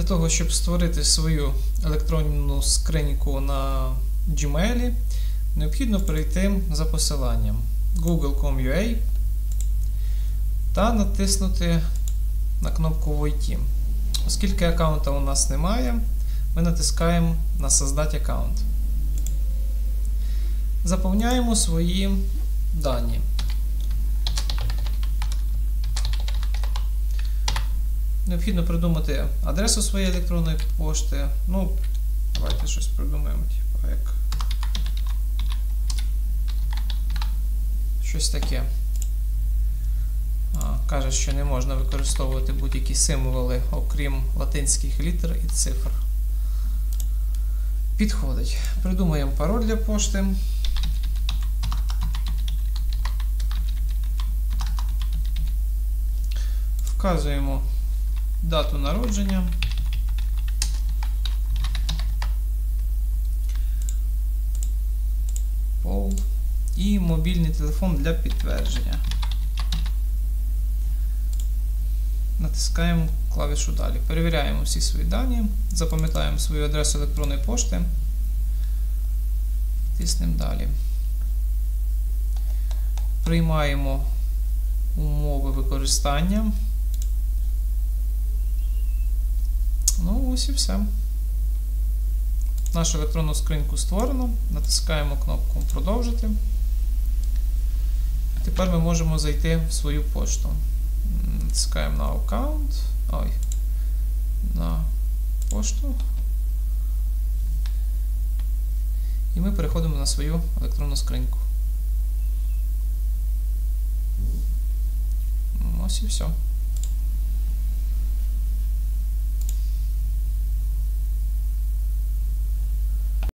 Для того, щоб створити свою електронну скриньку на Gmail, необхідно перейти за посиланням google.com.ua та натиснути на кнопку Войти. Оскільки аккаунта у нас немає, ми натискаємо на Создать аккаунт. Заповняємо свої дані. Необхідно придумати адресу своєї електронної пошти. Ну, давайте щось придумаємо, типу, як щось таке. Каже, що не можна використовувати будь-які символи, окрім латинських літер і цифр. Підходить. Придумаємо пароль для пошти. Вказуємо дату народження. Пол і мобільний телефон для підтвердження. Натискаємо клавішу Далі. Перевіряємо всі свої дані, запам'ятаємо свою адресу електронної пошти. Тиснемо далі. Приймаємо умови використання. Ну, ось і все. Нашу електронну скриньку створено. Натискаємо кнопку Продовжити. Тепер ми можемо зайти в свою пошту. Натискаємо на аккаунт. Ой. На пошту. І ми переходимо на свою електронну скриньку. Ось і все.